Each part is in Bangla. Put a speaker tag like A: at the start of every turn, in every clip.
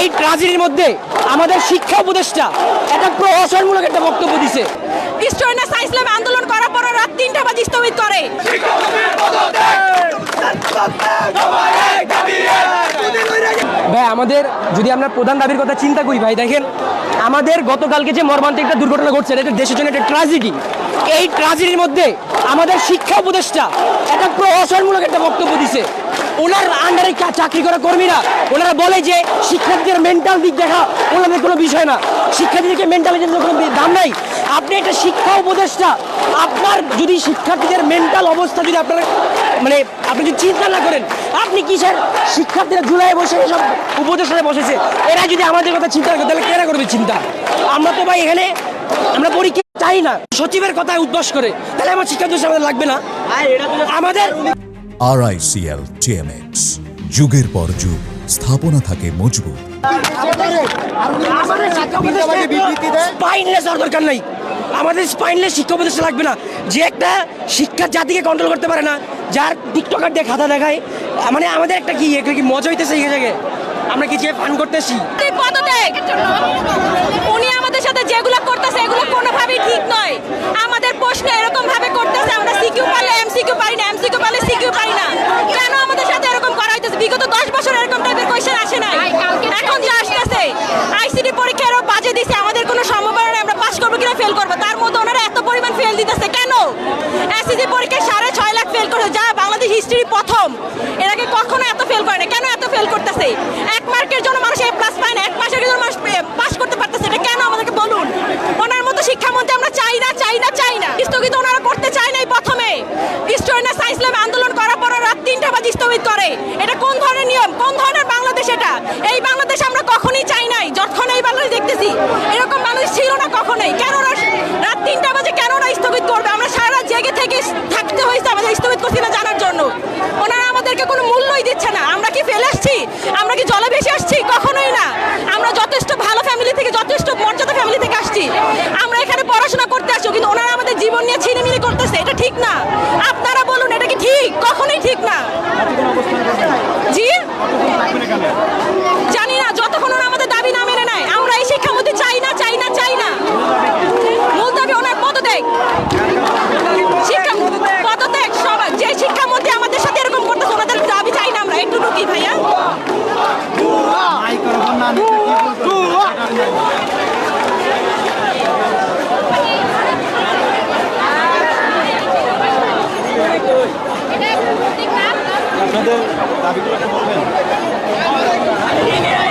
A: এই ট্রাজেডির মধ্যে আমাদের শিক্ষা উপদেষ্টা একটা প্রহসনমূলক একটা বক্তব্য দিছে।
B: স্টুডেন্টরা সায়েন্স ল্যাব আন্দোলন করার পর রাত তিনটা বাজে স্থগিত করে।
A: ভাই আমাদের যদি আমরা প্রধান দাবির কথা চিন্তা করি ভাই দেখেন আমাদের গতকালকে যে মর্মান্তিক একটা দুর্ঘটনা ঘটছে এটা দেশের জন্য একটা ট্রাজেডি এই ট্রাজেডির মধ্যে আমাদের শিক্ষা উপদেষ্টা একটা প্রহসনমূলক একটা বক্তব্য দিছে। ওনার আন্ডারে চাকরি করা কর্মীরা ওনারা বলে যে শিক্ষার্থীদের মেন্টাল দিক দেখা ওনাদের কোনো বিষয় না। শিক্ষার্থীদেরকে মেন্টালিটির কোনো দাম নাই। আপনি একটা শিক্ষা উপদেষ্টা আপনার যদি শিক্ষার্থীদের মেন্টাল অবস্থা যদি আপনার মানে আপনি যদি চিন্তা না করেন আপনি কিসের? শিক্ষার্থীরা জুলাই বসে এসব উপদেষ্টায় বসেছে। এরা যদি আমাদের কথা চিন্তা করে তাহলে কেনা করবে চিন্তা? আমরা তো ভাই এখানে আমরা পরীক্ষা চাই না। সচিবের কথায় উদ্বাস করে তাহলে আমার শিক্ষার্থী আমাদের লাগবে না। আমাদের
C: আরআইসিএল টিএমএক্স যুগের পর যুগ স্থাপনা থাকে মজবুত।
A: দরকার নাই। আমাদের স্পাইনলেস শিক্ষা উপদেষ্টা লাগবে না। যে একটা শিক্ষার জাতিকে কন্ট্রোল করতে পারে না যার টিকটকার দিয়ে খাতা দেখায় মানে আমাদের একটা কি কি মজা হইতেছে এই জায়গায়? আমরা কি যে ফান করতেছি?
B: উনি আমাদের সাথে যেগুলো করতেছে এগুলো কোনোভাবেই ঠিক নয় আমাদের প্রশ্ন এরকম ভাবে করতেছে আমরা সিকিউ পারলে এমসিকিউ পারি না এমসিকিউ পারলে সিকিউ পারি না কেন আমাদের সাথে এরকম করা হইতেছে বিগত দশ বছর এরকম টাইপের কোয়েশ্চেন আসে নাই এখন যে আসতেছে আইসিডি পরীক্ষা আরও বাজে দিছে আমাদের কোনো সম্ভাবনা নেই আমরা পাস করব কিনা ফেল করব তার মধ্যে ওনারা এত পরিমাণ ফেল দিতেছে কেন এসএসসি পরীক্ষায় সাড়ে ছয় লাখ ফেল করেছে, যা বাংলাদেশ হিস্ট্রি প্রথম। এর আগে কখনো এত ফেল করে না কেন এত ফেল করতেছে? এক মার্কের জন্য মানুষ এ প্লাস পায় না, এক মাসের জন্য মানুষ পাস করতে পারতেছে এটা কেন আমাদেরকে বলুন ওনার মতো শিক্ষামন্ত্রী আমরা চাই না চাই না চাই না স্থগিত ওনারা করতে চায় নাই প্রথমে স্টুডেন্টরা সায়েন্স ল্যাব আন্দোলন করার পর রাত তিনটা বাজে স্থগিত করে এটা কোন ধরনের নিয়ম কোন ধরনের বাংলাদেশ এটা এই বাংলাদেশ আমরা কখনোই চাই নাই যখন এই বাংলাদেশ দেখতেছি এরকম বাংলাদেশ ছিল না কখনোই কেন ওরা রাত তিনটা বাজে কেন ওরা স্থগিত করবে আমরা সারা রাত জেগে থেকে থাকতে হয়েছে আমাদের স্থগিত করছি না জানার জন্য ওনারা আমাদেরকে কোনো মূল্যই দিচ্ছে না আমরা কি ফেলে আসছি আমরা কি জলে ভেসে আসছি কখনোই না আমরা যথেষ্ট ভালো ফ্যামিলি থেকে যথেষ্ট মর্যাদা ফ্যামিলি থেকে আসছি আমরা এখানে পড়াশোনা করতে আসছি কিন্তু ওনারা আমাদের জীবন নিয়ে ছিনিমিনি করতেছে এটা ঠিক না। আপনারা বলুন এটা কি ঠিক কখনোই ঠিক না জি জানি না যতক্ষণ ওরা আমাদের দাবি না মেনে নেয় আমরা এই শিক্ষামন্ত্রী চাই না চাই না চাই না মূল দাবি ওনার পদত্যাগ শিক্ষা পদত্যাগ সবাই যে শিক্ষামন্ত্রী আমাদের সাথে এরকম করতেছে ওনাদের দাবি চাই না আমরা একটু কি ভাইয়া
D: সারা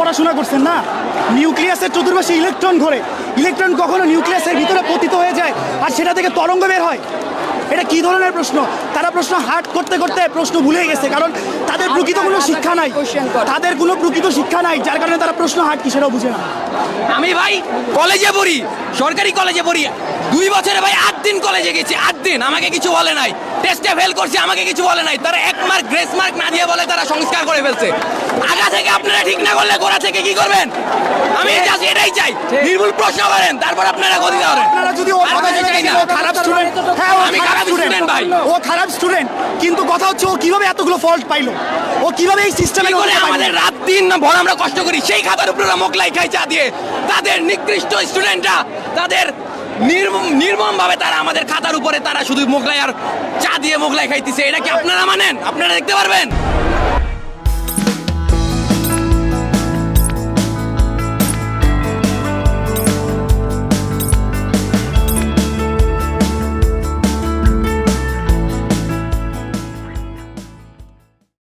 D: পড়াশোনা করছেন না? নিউক্লিয়াসের চতুর্পাশে ইলেকট্রন ঘোরে। ইলেকট্রন কখনো নিউক্লিয়াসের ভিতরে পতিত হয়ে যায় আর সেটা থেকে তরঙ্গ বের হয়? এটা কি ধরনের প্রশ্ন? তারা প্রশ্ন হার্ট করতে করতে প্রশ্ন ভুলে গেছে কারণ তাদের প্রকৃত কোনো শিক্ষা নাই। তাদের কোনো প্রকৃত শিক্ষা নাই যার কারণে তারা প্রশ্ন হার্ট কি সেটাও বুঝে না।
E: আমি ভাই কলেজে পড়ি সরকারি কলেজে পড়ি। দুই বছরে ভাই আট দিন কলেজে গেছি আট দিন। আমাকে কিছু বলে নাই। টেস্টে ফেল করছি আমাকে কিছু বলে নাই। তারা এক মার্ক গ্রেস মার্ক না দিয়ে বলে তারা সংস্কার করে ফেলছে। আপনারা ঠিক না করলে গোড়া থেকে কি করবেন? আমি জাস্ট এটাই চাই। নির্ভুল প্রশ্ন করেন তারপর আপনারা গতি করেন।
D: আপনারা যদি ও কথা
E: চাই না।
D: ও খারাপ স্টুডেন্ট হ্যাঁ ও
E: আমি
D: খারাপ স্টুডেন্ট
E: ভাই।
D: ও খারাপ স্টুডেন্ট কিন্তু কথা হচ্ছে ও কীভাবে এতগুলো ফল্ট পাইলো? ও কীভাবে এই সিস্টেমে
E: করে আমাদের রাত দিন না ভর আমরা কষ্ট করি? সেই খাতার উপরে ওরা মোগলাই খাই চা দিয়ে তাদের নিকৃষ্ট স্টুডেন্টরা তাদের নির্মম ভাবে তারা আমাদের খাতার উপরে তারা শুধু মোগলাই আর চা দিয়ে মোগলাই খাইতেছে এটা কি আপনারা মানেন? আপনারা দেখতে পারবেন?